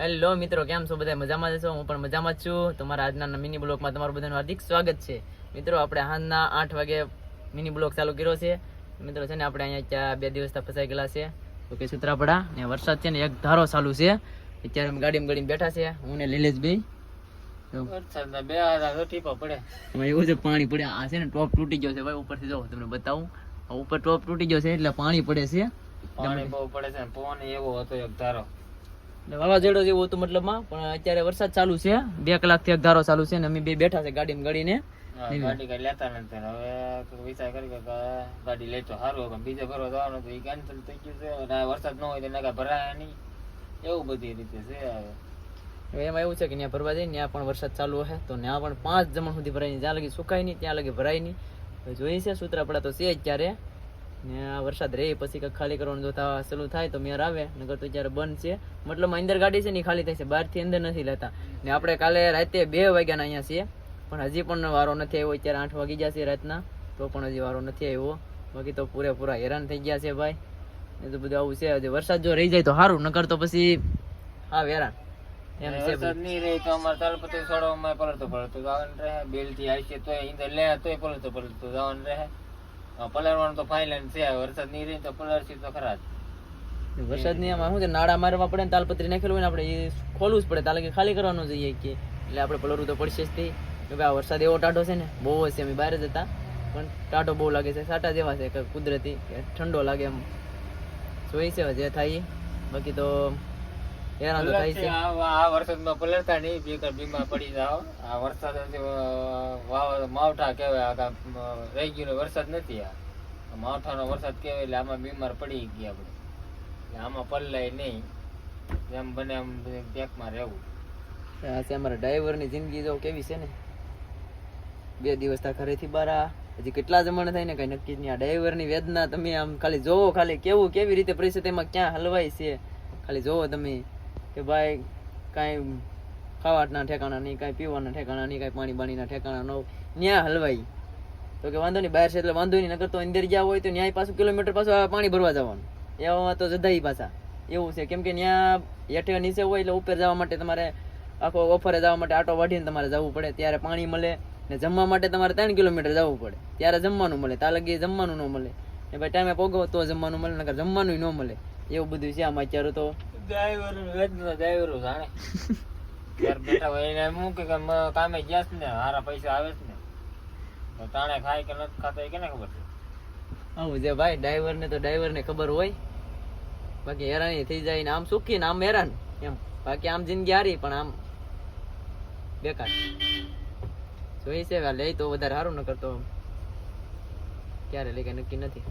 Hello મિત્રો કેમ છો બધા? મજામાં જ છો? હું પણ મજામાં જ છું. તમારા આજના મિની બ્લોગમાં તમારું બધાનું હાર્દિક સ્વાગત છે. મિત્રો આપણે હાલના આઠ વાગે મિની બ્લોગ ચાલુ કર્યો છે. મિત્રો છે ને આપણે અહીંયા ત્યાં બે દિવસ ફસાઈ ગયેલા છે. તો કે સુત્રાપડા ને વરસાદ છે ને એક ધારો ચાલુ છે. અત્યારે અમે ગાડીમાં ગાડીમાં બેઠા છે. હું ને લીલેશભાઈ. એવું છે પાણી પડે. આ છે ને ટોપ તૂટી ગયો છે ભાઈ ઉપરથી જો તમને બતાવું. ઉપર ટોપ તૂટી ગયો છે એટલે પાણી પડે છે. પાણી બહુ પડે છે ને પવન એવો હતો એક ધારો. વાવાઝોડું જેવું હતું મતલબમાં પણ અત્યારે વરસાદ ચાલુ છે. બે કલાકથી એક ધારો ચાલુ છે ને અમે બે બેઠા છે ગાડીમાં ગાડીને. હા, ગાડી કઈ લેતા નથી હવે વિચાર કરી કે ગાડી લઈ સારું પણ બીજે ભરવા જવાનું તો એ કેન્સલ થઈ ગયું છે. અને વરસાદ ન હોય તો એના ભરાય નહીં. એવું બધી રીતે છે હવે. એમાં એવું છે કે ત્યાં ભરવા જઈએ ત્યાં પણ વરસાદ ચાલુ હશે તો ત્યાં પણ પાંચ જમણ સુધી ભરાય નહીં. જ્યાં લગી સુકાય નહીં ત્યાં લગી ભરાય નહીં. જોઈએ છે સૂત્રાપડા તો છે જ ત્યારે ને આ વરસાદ રહે પછી કંઈક ખાલી કરવાનું જો થવા ચાલુ થાય તો મેર આવે નગર તો ત્યારે બંધ છે મતલબ અંદર ગાડી છે ને ખાલી થાય છે બહારથી અંદર નથી લેતા. ને આપણે કાલે રાતે બે વાગ્યાના અહીંયા છીએ પણ હજી પણ વારો નથી આવ્યો અત્યારે આઠ વાગી ગયા છે રાતના તો પણ હજી વારો નથી આવ્યો. બાકી તો પૂરેપૂરા હેરાન થઈ ગયા છે ભાઈ. એ તો બધું આવું છે હજી વરસાદ જો રહી જાય તો સારું નકર તો પછી હા હેરાન એમ છે વરસાદ નહીં રહે તો અમારે તાલપત્રી છોડવામાં જવાનું રહે બેલથી આવશે તોય ઈંદર લે તોય પલળતો પલળતો જવાનું રહે. પલળવાનું તો ફાઇનલ છે વરસાદ નહીં રહે તો પલળશે તો ખરા જ. વરસાદની આમાં શું છે, નાળા મારવા પડે ને તાલપત્રી નાખેલું હોય ને આપણે, એ ખોલવું જ પડે, તાલે કે ખાલી કરવાનું જોઈએ કે. એટલે આપણે પલળવું તો પડશે જ તે. કે આ વરસાદ એવો ટાઢો છે ને, બહુ છે, અમે બહાર જ હતા. પણ ટાઢો બહુ લાગે છે, સાટા જેવા છે, કે કુદરતી, કે ઠંડો લાગે એમ. જોઈ છે જે થાય. બાકી તો હેરાન તો થાય છે. આ આ વરસાદમાં પલળતા નહીં બેકાર બીમાર પડી જાવ આ વરસાદ નથી, અ, વાવ- માવઠા કહેવાય ગયેલો વરસાદ નથી આ. આ માવઠાનો વરસાદ કહેવાય એટલે આમાં બીમાર પડી ગયા એટલે આમાં પલળાય નહીં. જેમ બને એમ પેકમાં રહેવું. છે અમારા ડ્રાઈવરની જિંદગી જો કેવી છે ને? બે દિવસ તા ઘરેથી બહાર હજી કેટલા જમાના થાય ને કઈ નક્કી જ નહીં. આ ડ્રાઈવરની વેદના તમે આમ ખાલી જોવો ખાલી કેવું કેવી રીતે પરિસ્થિતિમાં ક્યાં હલવાય છે? ખાલી જોવો તમે. કે ભાઈ, કાંઈ ખાવાના ઠેકાણા નહીં, કાંઈ પીવાના ઠેકાણા નહીં, કાંઈ પાણી બાણીના ઠેકાણા ન ન્યા હલવાઈ. તો કે વાંધો નહીં, બહાર છે એટલે વાંધો નહીં નગર તો અંદર ગયા હોય તો ન્યાય પાછું કિલોમીટર પાછું પાણી ભરવા જવાનું. એવામાં તો જધાઈ પાછા. એવું છે. કેમ કે ત્યાં હેઠે નીચે હોય એટલે ઉપર જવા માટે તમારે આખો ઓફરે જવા માટે આટો વાઢીને તમારે જવું પડે. ત્યારે પાણી મળે ને જમવા માટે તમારે ત્રણ કિલોમીટર જવું પડે. ત્યારે જમવાનું મળે. ત્યાં લગી જમવાનું ન મળે. ને ભાઈ ટાઈમે પોગો તો જમવાનું મળે, નકર જમવાનું ન મળે. એવું બધું છે આમાં અત્યારે તો. ખબર હોય. બાકી હેરાની થઈ જાય ને આમ સુખી ને આમ હેરાન. એમ. બાકી આમ જિંદગી હારી, પણ આમ બેકાર. જોઈ છે લઈ તો વધારે સારું ન કરતો ક્યારે લઈ કઈ નક્કી નથી.